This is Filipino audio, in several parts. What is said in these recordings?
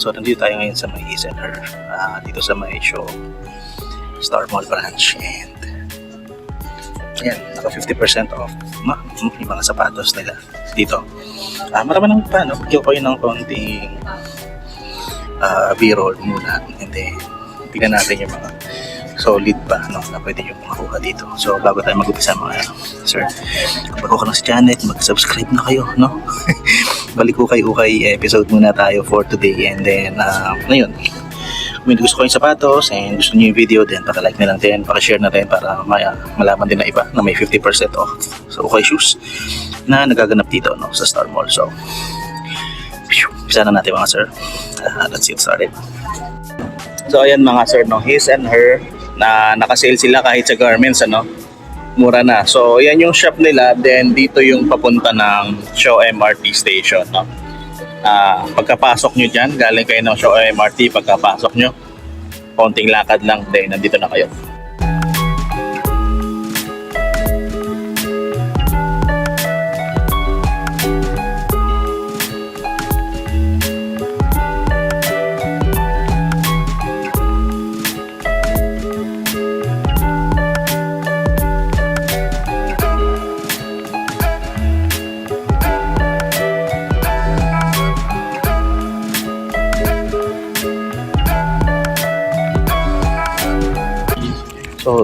So, nandito tayo ngayon sa may Is and Her. ah, dito sa may show Star Mall Branch. And yan, naka 50% off no? yung mga sapatos nila dito. Ah, marami nang pa, no? Bigyan ko kayo ng konting ah, B-roll muna. And then, tingnan natin yung mga solid pa no, na pwede nyo makuha dito. So, bago tayo mag-upisa mga sir, bago ka lang sa channel, mag-subscribe na kayo, no? Balik ko kay Ukay episode muna tayo for today. And then, uh, ngayon, kung may gusto ko yung sapatos and gusto niyo yung video, then paka-like na lang din, paka-share na rin para maya, malaman din na iba na may 50% off sa Ukay Shoes na nagaganap dito no, sa Star Mall. So, umpisa na natin mga sir. Uh, let's get started. So ayan mga sir, no, his and her na nakasale sila kahit sa garments ano. Mura na. So yan yung shop nila, then dito yung papunta ng Shaw MRT station, no. Ah, pagkapasok nyo dyan, galing kayo ng Shaw MRT, pagkapasok nyo, konting lakad lang, then nandito na kayo.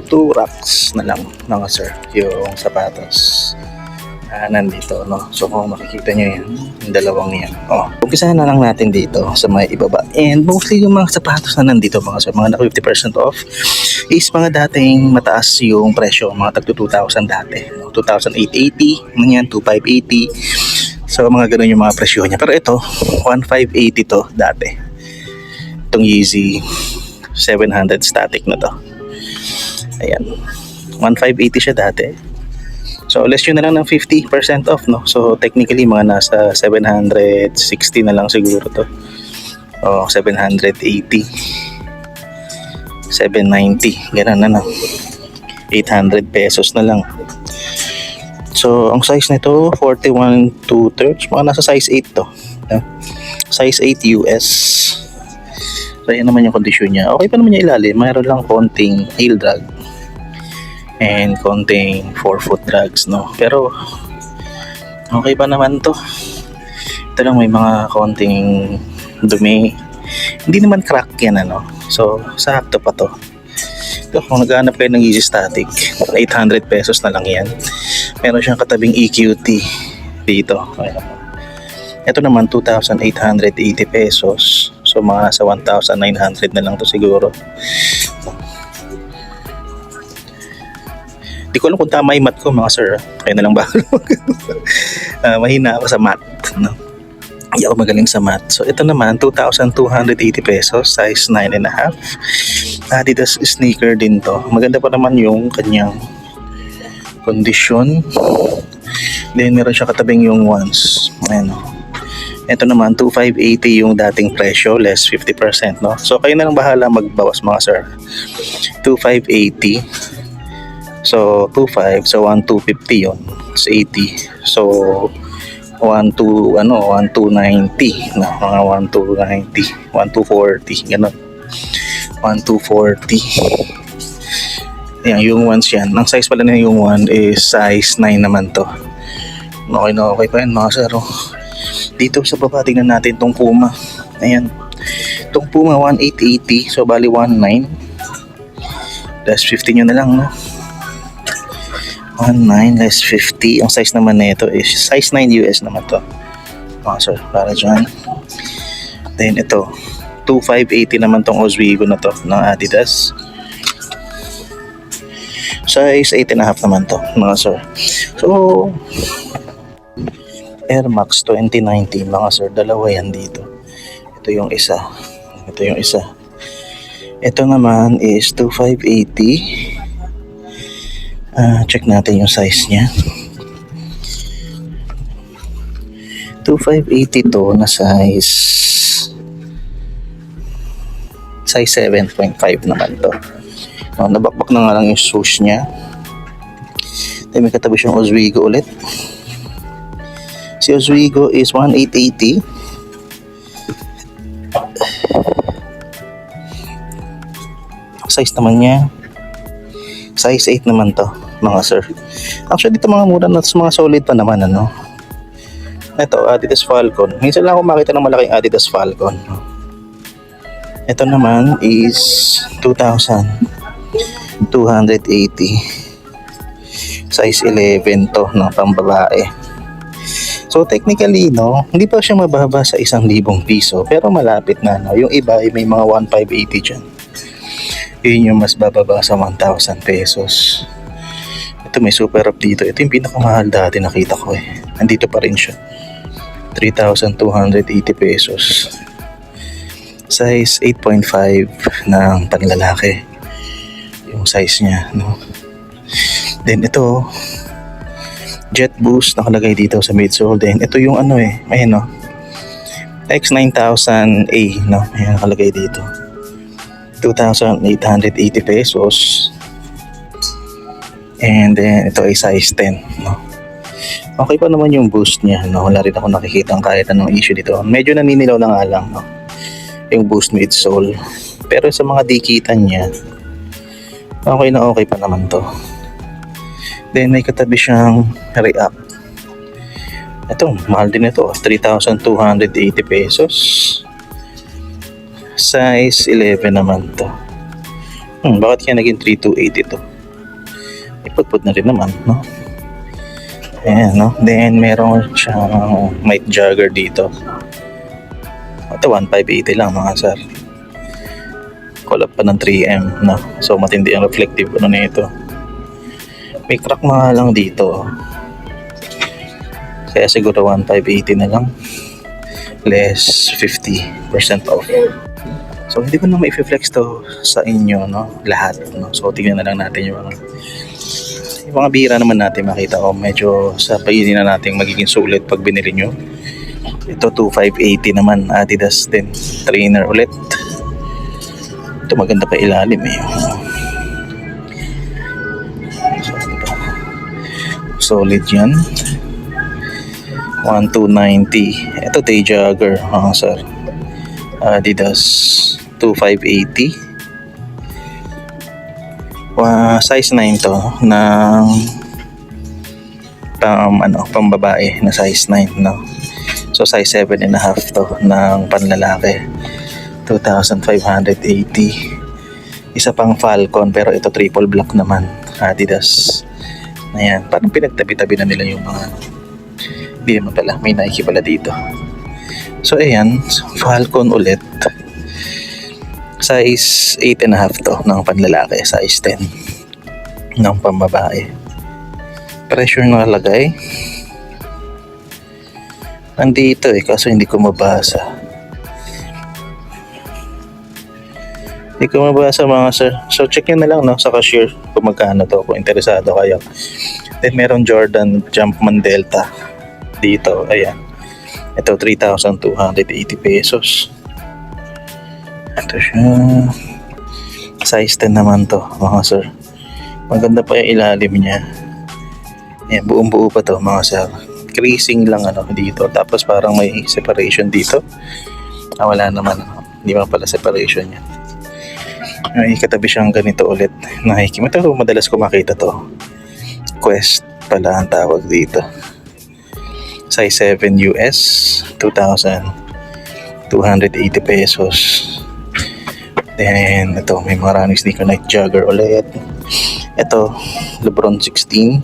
Two racks na lang mga sir, yung sapatos na nandito, no? So, kung makikita nyo yan, yung dalawang yan. Oh, umpisahan na lang natin dito sa may ibaba. And mostly yung mga sapatos na nandito mga sir, mga naka 50% off is mga dating mataas yung presyo, mga tagto 2,000 dati. No? 2,880, ganyan, 2,580. So, mga ganun yung mga presyo niya. Pero ito, 1,580 to dati. Itong Yeezy 700 static na to. Ayan. 1,580 siya dati. So, less yun na lang ng 50% off, no? So, technically, mga nasa 760 na lang siguro to. O, 780. 790. Ganun na, no? 800 pesos na lang. So, ang size nito, 41 2 thirds. Mga nasa size 8 to. Size 8 US. So, yan naman yung kondisyon niya. Okay pa naman niya ilalim. Mayroon lang konting heel drag and konting forefoot drags no? Pero okay pa naman to? Ito lang may mga konting dumi. Hindi naman crack yan ano? So sakto pa to. Ito kung naghahanap kayo ng easy static 800 pesos na lang yan. Meron siyang katabing EQT dito. Ito naman 2,880 pesos. So mga nasa 1,900 na lang to siguro Di ko alam kung tama yung math ko mga sir. Kaya na lang ba? Ah, mahina ako sa math. No? Hindi ako magaling sa math. So ito naman, 2,280 pesos, size 9.5. Adidas sneaker din to. Maganda pa naman yung kanyang kondisyon. Then meron siya katabing yung ones. Ayan. oh. Ito naman, 2,580 yung dating presyo, less 50%. No? So kayo na lang bahala magbawas mga sir. 2,580. So, 2.5. So, 1,250 yun. It's 80. So, 1,2, ano, 1,290. No, mga 1,290. 1,240. Ganun. 1,240. Yan, yung ones yan. Ang size pala na yung one is size 9 naman to. Okay na okay pa yan mga sir. oh. Dito sa baba, tingnan natin tong Puma. Ayan. Tong Puma, 1,880. So, bali 1,9. Less 50 nyo na lang, no? 1.9 less 50. Ang size naman nito is size 9 US naman to. Mga sir, para dyan. Then ito, 2.580 naman tong Oswego na to ng Adidas. Size 8.5 naman to, mga sir. So, Air Max 2019 mga sir, dalawa yan dito. Ito yung isa. Ito yung isa. Ito naman is 2580. Ah, check natin yung size niya. 2580 to na size size 7.5 naman to. No, nabakbak na nga lang yung swoosh niya. Then may katabi siyang Oswego ulit. Si Oswego is 1880. Size naman niya. Size 8 naman to, mga sir. Actually, dito mga mura na mga solid pa naman, ano. Ito, Adidas Falcon. Minsan lang ako makita ng malaking Adidas Falcon. Ito naman is 2,280. Size 11 to ng pambabae. So technically, no, hindi pa siya mababa sa isang libong piso, pero malapit na, no. Yung iba ay may mga 1,580 dyan. Yun yung mas bababa sa 1,000 pesos. Ito may super up dito. Ito yung pinakamahal dati nakita ko eh. Nandito pa rin siya. 3,280 pesos. Size 8.5 ng panlalaki. Yung size niya, no? Then ito, Jet Boost nakalagay dito sa midsole. Then ito yung ano eh, ayan no. X9000A, no? Ayan nakalagay dito. 2,880 pesos. And then ito ay size 10, no? Okay pa naman yung boost niya, no? Wala rin ako nakikita ang kahit anong issue dito. Medyo naninilaw na nga lang, no? Yung boost midsole. Pero sa mga dikitan niya, okay na okay pa naman to. Then may katabi siyang react. Ito, mahal din ito. 3,280 pesos. Size 11 naman to. Hmm, bakit kaya naging 3,280 ito? Ipagput na rin naman, no? Ayan, no? Then, meron siyang mic jogger dito. Ito, 1,580 lang mga sir. Collab pa ng 3M, no? So, matindi ang reflective ano nito. May crack na nga lang dito. Kaya siguro 1,580 na lang. Less 50% off. So, hindi ko na ma-flex to sa inyo, no? Lahat, no? So, tingnan na lang natin yung mga mga bira naman natin makita ko medyo sa paginin na natin magiging sulit pag binili nyo. Ito 2580 naman Adidas din. Trainer ulit. Ito maganda pa ilalim eh. Solid yan. 1290 ito day jogger ah sir. Adidas 2580 Size 9 to ng pang ano, pambabae na size 9 no. So size 7 and a half to ng panlalaki. 2,580. Isa pang Falcon pero ito triple block naman. Adidas. Ayan, parang pinagtabi-tabi na nila yung mga hindi naman pala, may Nike pala dito. So ayan, Falcon ulit size 8 and a half to ng panlalaki, size 10 ng pambabae. Pressure nakalagay. Nandito eh, kaso hindi ko mabasa. Hindi ko mabasa mga sir. So check nyo na lang no, sa cashier kung magkano to, kung interesado kayo. Then meron Jordan Jumpman Delta dito, ayan. Ito 3,280 pesos. Ito siya. Size 10 naman to, mga sir. Maganda pa yung ilalim niya. Ayan, buong buo pa to, mga sir. Creasing lang ano dito. Tapos parang may separation dito. Ah, wala naman. Ano. Hindi man pala separation niya. Ay, katabi siyang ganito ulit. Nakikita ito, madalas ko makita to. Quest pala ang tawag dito. Size 7 US, 2,280 pesos. Then, ito, may mga running sneaker Nike Jogger ulit. Ito, Lebron 16.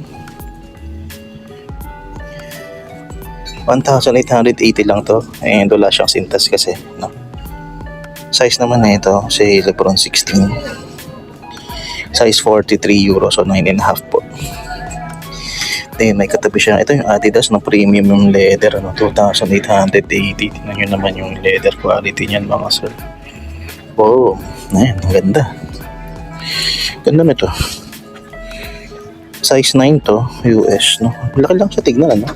1,880 lang to. And wala siyang sintas kasi. No? Size naman na ito, si Lebron 16. Size 43 euro, so 9.5 po. Then, may katabi siya. Ito yung Adidas ng premium yung leather, ano, 2,880. Tingnan nyo naman yung leather quality niyan mga sir. Wow, ayan, ang ganda. Ganda nito. Size 9 to, US, no? Laki lang siya tignan, ano?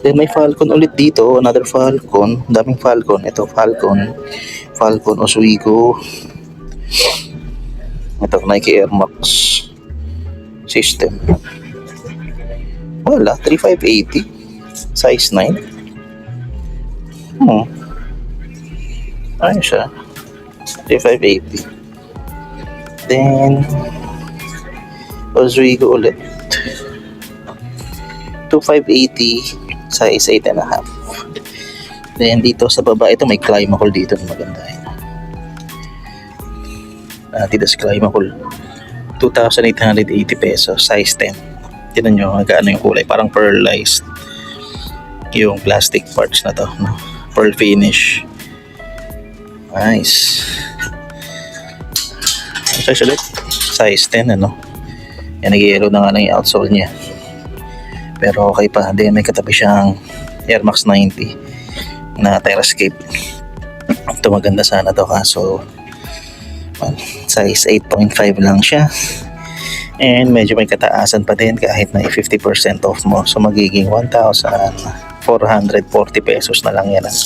Then may Falcon ulit dito, another Falcon, daming Falcon. Ito Falcon, Falcon Oswego. Ito, Nike Air Max system. Wala, 3580. Size 9. Hmm. Ayun siya. 3580. Then, Oswego ulit. 2580 size 8 and a half. Then dito sa baba, ito may Climacool dito na maganda yun. Adidas Climacool. 2,880 pesos, size 10. Tinan nyo, magkano yung kulay. Parang pearlized yung plastic parts na to. No? Pearl finish. Nice. Size ulit? Size 10, ano? Yan, nag-yellow na nga lang yung outsole niya. Pero okay pa. Then may katabi siyang Air Max 90 na Terrascape. Ito maganda sana to kaso size 8.5 lang siya. And medyo may kataasan pa din kahit na 50% off mo. So magiging 1,440 pesos na lang yan. ah.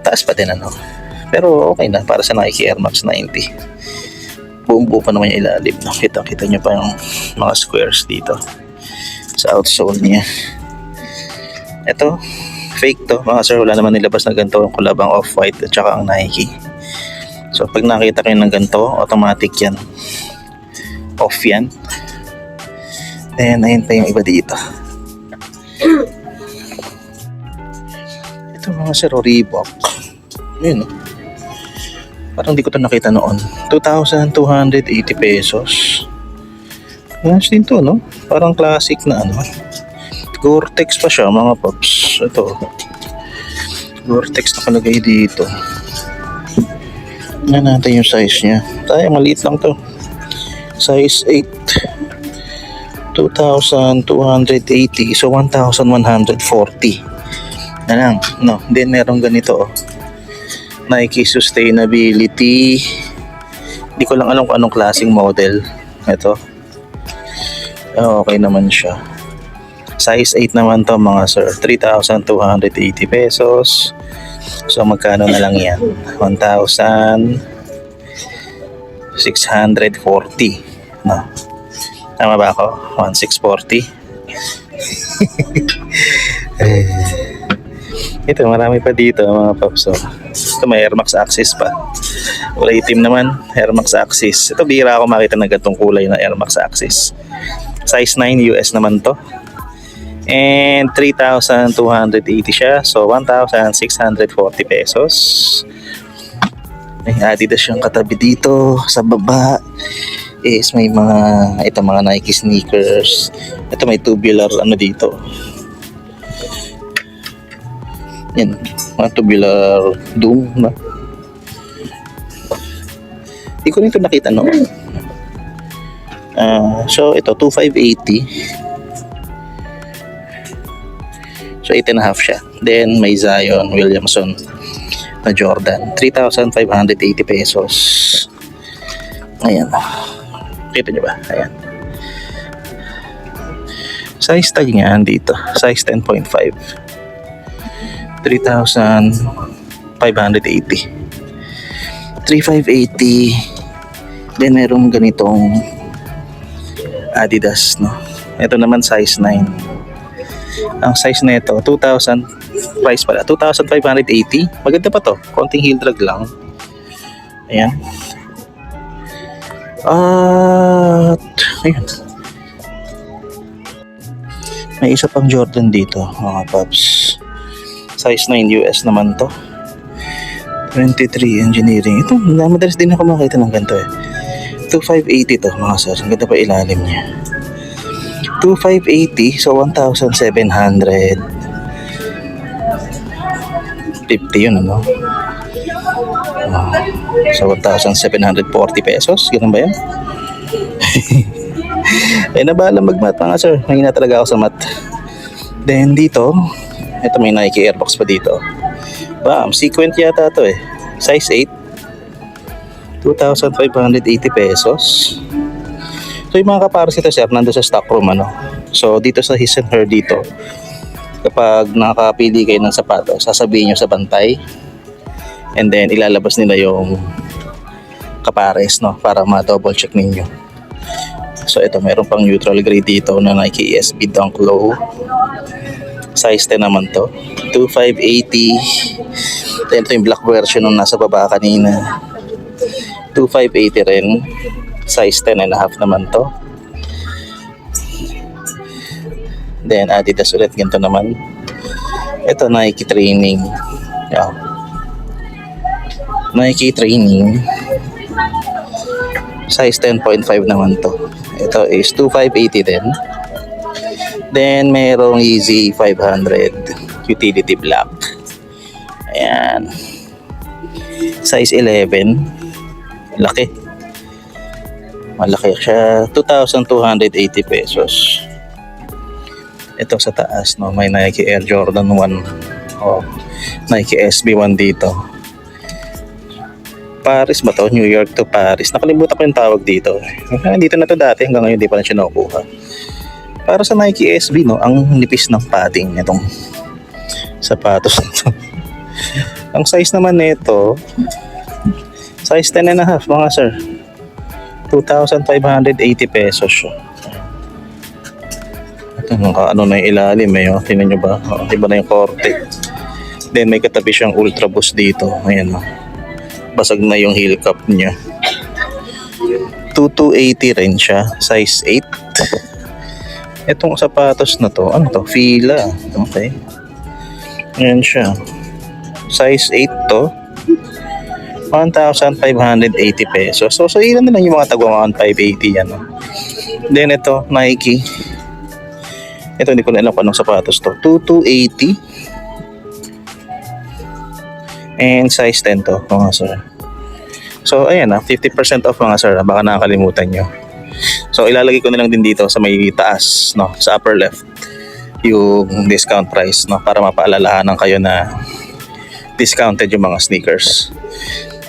Taas pa din ano. Pero okay na para sa Nike Air Max 90. Buong buo pa naman yung ilalim. No? Kita, kita nyo pa yung mga squares dito sa outsole niya. Ito, fake to. Mga sir, wala naman nilabas na ganito ang kulabang off-white at saka ang Nike. So, pag nakita kayo ng ganito, automatic yan. Off yan. Then, ayun pa yung iba dito. Ito mga sir, Reebok. Yun, oh. Parang di ko to nakita noon. 2,280 pesos. Nice din to, no? Parang classic na ano. Gore-Tex pa siya, mga paps. Ito. Gore-Tex nakalagay dito. Tingnan natin yung size niya. Tayo, maliit lang to. Size 8. 2,280. So, 1,140. Na lang. No, then meron ganito, oh. Nike Sustainability. Hindi ko lang alam kung anong klaseng model. Ito. Ah, Okay naman siya. Size 8 naman to mga sir. 3,280 pesos. So magkano na lang yan? 1,640. No. Tama ba ako? 1,640. eh, ito, marami pa dito mga paps. oh. Ito may Air Max Axis pa. Kulay itim naman, Air Max Axis. Ito bihira ako makita ng gantong kulay na Air Max Axis. Size 9 US naman to. And 3,280 siya. So 1,640 pesos. May Adidas siyang katabi dito sa baba is may mga ito mga Nike sneakers. Ito may tubular ano dito. Yan, mga tubular doom na. Hindi ko nito nakita noon. Ah, so ito 2580. So 8 and a half siya. Then may Zion Williamson na Jordan. 3,580 pesos. Ayan. Kita nyo ba? Ayan. Size tag niya dito. Size 10.5. 3,580. 3,580. Then merong ganitong Adidas, no? Ito naman size 9. Ang size nito 2,000 price pala 2,580 maganda pa to konting heel drag lang ayan at ayun may isa pang Jordan dito mga paps size 9 US naman to. 23 engineering. Ito madalas din ako makita ng ganito eh. 2,580 to mga sir. Ang ganda pa ilalim niya. 2,580 so 1,700 50 yun ano? Ah, so 1,740 pesos. Ganun ba yan eh nabala magmat mga sir. Mahina talaga ako sa mat. Then dito ito may Nike Airbox pa dito bam sequent yata to eh size 8 2,580 pesos So yung mga kapares ito sir, nando sa stock room ano. So dito sa his and her dito, kapag nakakapili kayo ng sapatos, sasabihin nyo sa bantay. And then ilalabas nila yung kapares, no? Para ma-double check ninyo. So, ito, meron pang neutral gray dito na Nike SB Dunk Low. Size 10 naman to. 2580. Then, ito yung black version nung nasa baba kanina. 2580 rin. Size 10 and a half naman to. Then, Adidas ulit. Ganito naman. Ito, Nike Training. Yeah. Nike Training. Size 10.5 naman to. Ito is 2580 din. Then, merong Easy 500 Utility Black. Ayan. Size 11. Laki. Malaki siya. 2,280 pesos. Ito sa taas, no, may Nike Air Jordan 1. Oh, Nike SB1 dito. Paris ba to? New York to Paris. Nakalimutan ko yung tawag dito. Ah, Dito na to dati. Hanggang ngayon di pa na siya nakukuha. Para sa Nike SB, no, ang nipis ng padding nitong sapatos na to. ang size naman nito, size 10 and a half, mga sir. 2,580 pesos siya. Ito, naka, ano na yung ilalim eh. Oh. Tingnan nyo ba? Oh, iba na yung korte. Then may katabi siyang ultra boost dito. Ayan oh. Basag na yung heel cup niya. 2280 rin siya. Size 8. Itong sapatos na to, ano to? Fila. Okay. Ayan siya. Size 8 to. 1,580 pesos. So, so ilan na lang yung mga tagwa 1,580 yan. No? Then ito, Nike. Ito, hindi ko na alam kung anong sapatos to. 2,280. And size 10 to, mga sir. So, ayan na, 50% off mga sir. ah. Baka nakakalimutan nyo. So, ilalagay ko na lang din dito sa may taas, no, sa upper left, yung discount price, no, para mapaalalahanan kayo na discounted yung mga sneakers.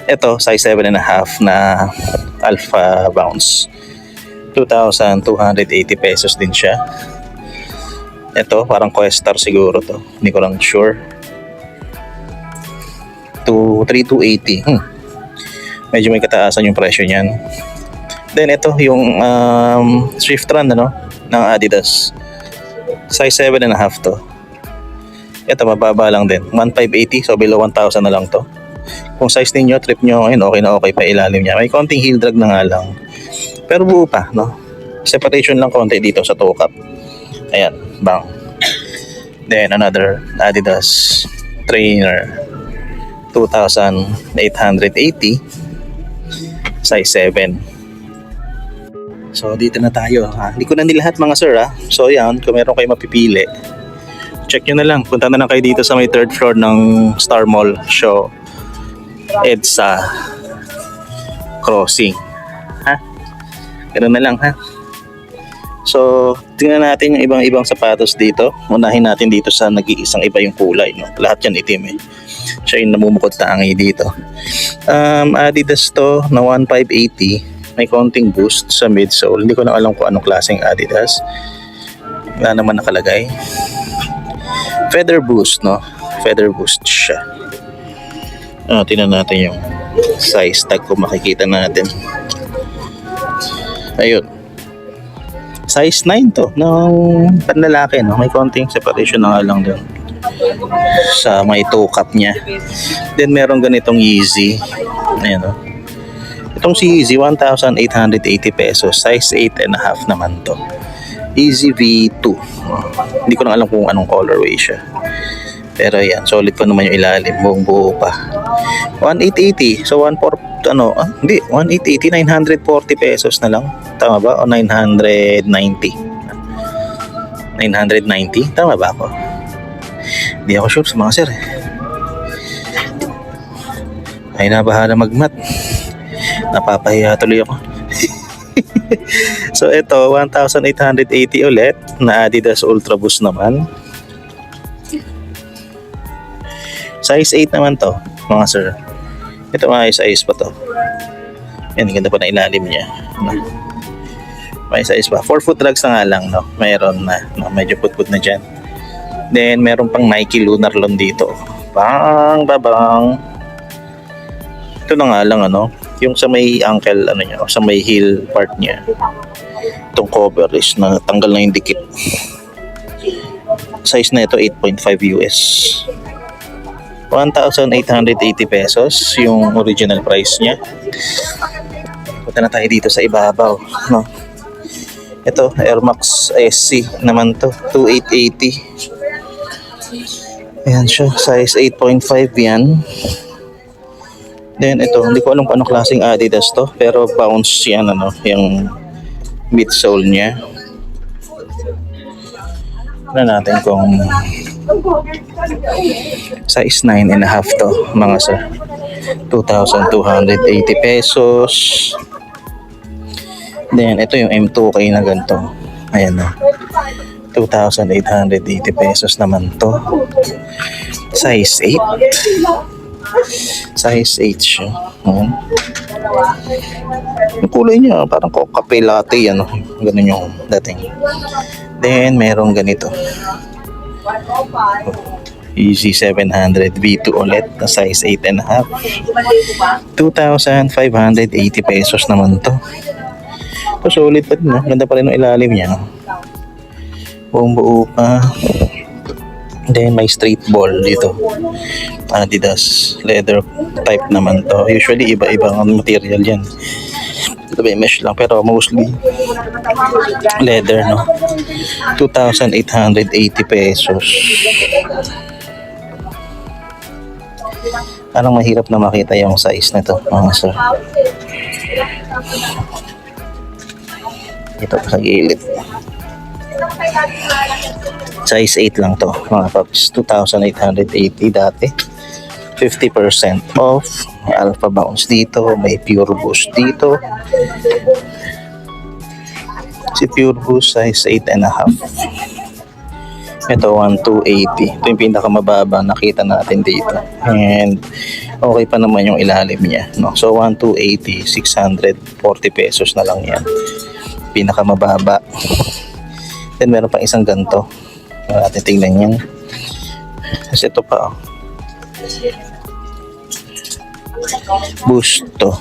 Ito, size 7 and a half na Alpha Bounce. 2,280 pesos din siya. Ito, parang Questar siguro to. Hindi ko lang sure. To 3,280. Hmm. Medyo may kataasan yung presyo niyan. Then ito, yung um, Swift Run ano, ng Adidas. Size 7 and a half to. Ito, mababa lang din. 1,580, so below 1,000 na lang to. Kung size ninyo, trip nyo ngayon, okay na okay pa ilalim niya. May konting heel drag na nga lang. Pero buo pa, no? Separation lang konti dito sa toe cap. Ayan, bang. Then another Adidas trainer 2,880 size 7. So dito na tayo ha. Hindi ko na nilahat mga sir ha. So yan, kung meron kayo mapipili, check nyo na lang. Punta na lang kayo dito sa may third floor ng Star Mall Show. EDSA Crossing. Ha? Ganun na lang ha. So, tingnan natin yung ibang-ibang sapatos dito. Unahin natin dito sa nag-iisang iba yung kulay. No? Lahat yan itim eh. Siya yung namumukod tangi dito. Um, Adidas to na 1580. May konting boost sa midsole. Hindi ko na alam kung anong klaseng Adidas. Wala naman nakalagay. Feather boost, no? Feather boost siya. Ah, tingnan natin yung size tag kung makikita natin. Ayun size 9 to ng panlalaki no may konting separation na nga lang doon sa may toe cap niya then meron ganitong Yeezy ayan no itong si Yeezy 1,880 pesos. Size 8 and a half naman to. Easy V2 Oh, hindi ko na alam kung anong colorway siya. Pero yan solid pa naman yung ilalim. Buong buo pa. 1880 so 14 ano ah, hindi. 1880 940 pesos na lang. Tama ba? O 990 990 tama ba ako? Hindi ako sure sa mga sir eh. ay nabahala magmat napapahiya tuloy ako. So ito 1,880 ulit na Adidas Ultra Boost naman. Size 8 naman to mga sir. Ito mga size pa to. Yan ganda pa na ilalim niya. No? may size pa. 4 foot drags na nga lang no? mayroon na no? medyo put-put na dyan. Then meron pang Nike Lunar Lon dito pang babang Ito na nga lang ano, yung sa may ankle ano niya, sa may heel part niya. Itong cover is na tanggal na yung dikit. Size na ito 8.5 US. 1,880 pesos yung original price niya. Punta na tayo dito sa ibabaw, no. Ito, Air Max SC naman to, 2880. Ayan siya, size 8.5 yan. Then ito, hindi ko alam kung anong klaseng Adidas to, pero bounce yan ano, yung midsole niya. Ano natin kung size 9 and a half to, mga sir. 2,280 pesos. Then ito yung M2K na ganito. Ayan na. 2,880 pesos naman to. Size 8. Size 8 siya. Ayan. Yung kulay niya, parang kape latte, ano. Ganun yung dating. Then, meron ganito. Easy 700 V2 ulit na size 8 and a half. 2,580 pesos naman to. So, solid pa din. No? Ganda pa rin yung ilalim niya. Buong buo pa. Then, may straight ball dito. Adidas. Leather type naman to. Usually, iba-ibang material yan. Ito ba, mesh lang. Pero mostly, leather, no? 2,880 pesos. Parang mahirap na makita yung size nito, mga sir. Ito sa gilid. Size 8 lang to, mga paps. 2,880 dati. 50% off. Alpha Bounce dito. May Pure Boost dito. Si Pure Boost size 8 and a half. Ito, 1,280. Ito yung pinakamababa nakita natin dito. And okay pa naman yung ilalim niya. No? So, 1,280, 640 pesos na lang yan. Pinakamababa. Then, meron pang isang ganto. Natin tingnan yan. Kasi ito pa, oh. Boost to.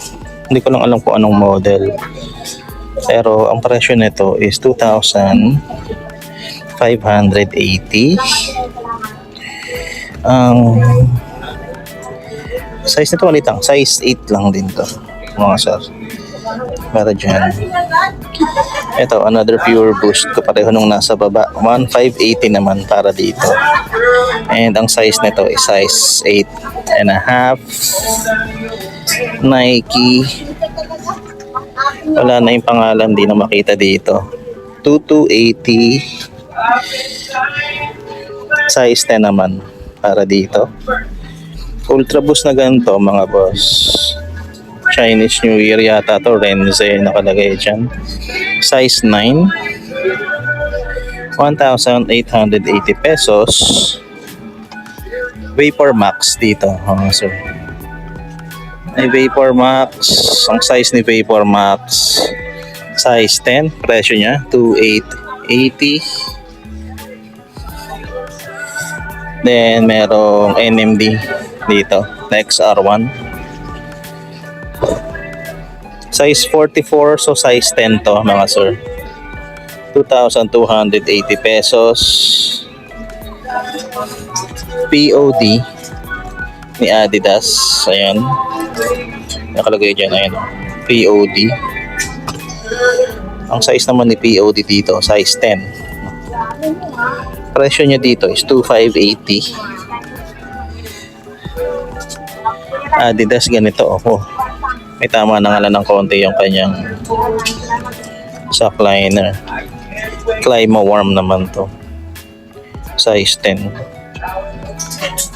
Hindi ko lang alam kung anong model. Pero ang presyo nito is 2,580. Ang size nito maliit. Size 8 lang din to. Mga sir. Para dyan. Ito, another pure boost ko pareho nung nasa baba. 1,580 naman para dito. And ang size nito is size 8 and a half. Nike. Wala na yung pangalan, di na makita dito. 2280. Size 10 naman para dito. Ultra boost na ganito mga boss. Chinese New Year yata to Renze nakalagay dyan. Size 9. 1,880 pesos. Vapor Max dito. Oh, sir. May Vapor Max. Ang size ni Vapor Max. Size 10. Presyo niya. 2,880. Then, merong NMD dito. na XR1. Size 44, so size 10 to mga sir. 2,280 pesos. POD ni Adidas. Ayan. Nakalagay dyan. Ayan. POD. Ang size naman ni POD dito, size 10. Presyo niya dito is 2,580. Adidas ganito. Oh. May tama na nga lang ng konti yung kanyang sock liner. Clima warm naman to. Size 10.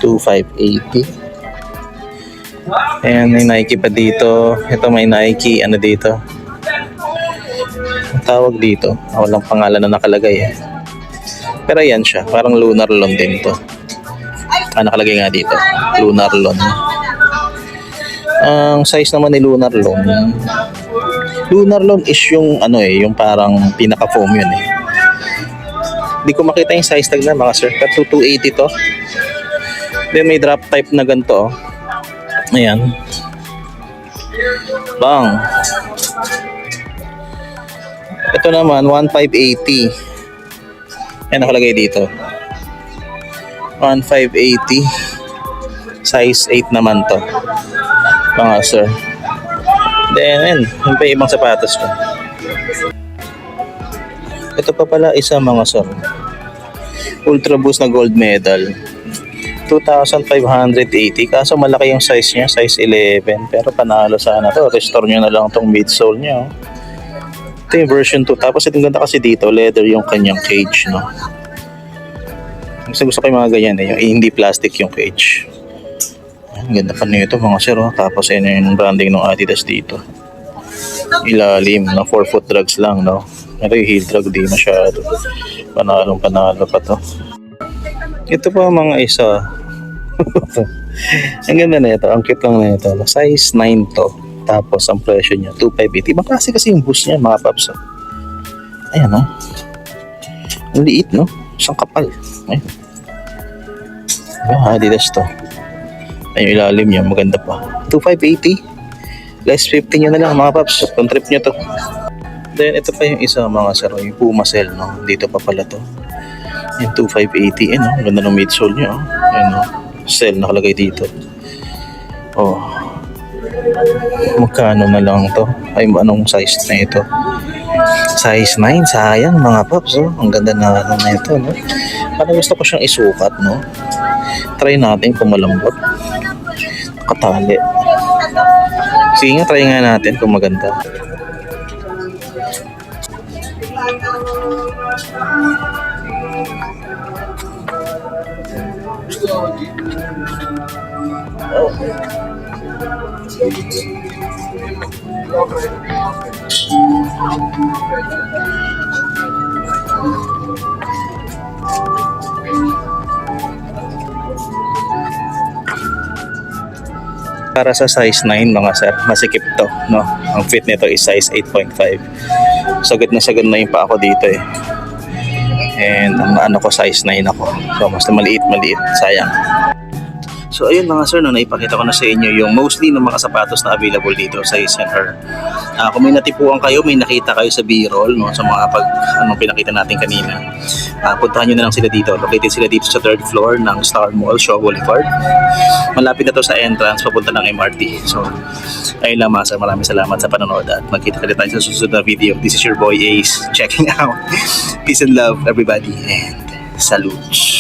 2,580. Ayan, may Nike pa dito. Ito may Nike, ano dito. Ang tawag dito. Ah, Walang pangalan na nakalagay eh. Pero yan siya. Parang lunar loan din to. Ah, nakalagay nga dito. Lunar loan. Ang size naman ni lunar loan. Lunar loan is yung ano eh, yung parang pinaka-foam yun eh. Hindi ko makita yung size tag na mga sir. Pero 280 to. Then may drop type na ganito. oh. Ayan. Bang. Ito naman, 1,580. Yan nakalagay dito. 1,580. Size 8 naman to. Mga sir. Then, yan. Yung pa ibang sapatos ko. Ito pa pala isa mga sir. Ultra Boost na gold medal. 2,580 kaso malaki yung size niya, size 11 pero panalo sana to, restore nyo na lang tong midsole niya oh. ito yung version 2 tapos itong ganda kasi dito, leather yung kanyang cage no gusto gusto ko yung mga ganyan eh, yung hindi plastic yung cage ganda pa nito mga sir oh. tapos yun yung branding ng Adidas dito ilalim no 4 foot drugs lang no pero yung heel drug di masyado panalong panalo pa to ito pa mga isa ang ganda na ito. Ang cute lang na ito. Size 9 to. Tapos ang presyo niya, 2,580. Ibang klase kasi yung boost niya, mga paps. oh. Ayan, oh. Ang liit, no? Isang kapal. Ayan. Adidas to. Ayun, ilalim niya. Maganda pa. 2,580. Less 50 nyo na lang, mga paps. Kung trip nyo to. Then, ito pa yung isa, mga saro. Yung Puma Cell, no? Dito pa pala to. Yung 2,580. Ayan, oh. Ang Ganda ng midsole niya, oh. Ayan, oh. Cell nakalagay dito. Oh. Magkano na lang to? Ay, anong size na ito? Size 9, sayang mga paps, oh. Ang ganda na ano na ito, no? Parang gusto ko siyang isukat, no? Try natin kung malambot. Katali. Sige nga, try nga natin kung maganda. Para sa size 9 mga sir, masikip to, no? Ang fit nito is size 8.5. Sagad na sagad na yung pa ako dito eh. And ang ano ko size 9 ako. So mas maliit maliit, sayang. So ayun mga sir, no, naipakita ko na sa inyo yung mostly ng mga sapatos na available dito sa Is and Her. Ah, kung may natipuan kayo, may nakita kayo sa B-roll, no, sa mga pag, anong pinakita natin kanina, ah, puntahan nyo na lang sila dito. Located sila dito sa third floor ng Star Mall, Shaw Boulevard. Malapit na to sa entrance, papunta ng MRT. So, ayun lang mga sir, maraming salamat sa panonood at magkita ka tayo sa susunod na video. This is your boy Ace, checking out. Peace and love everybody and salute.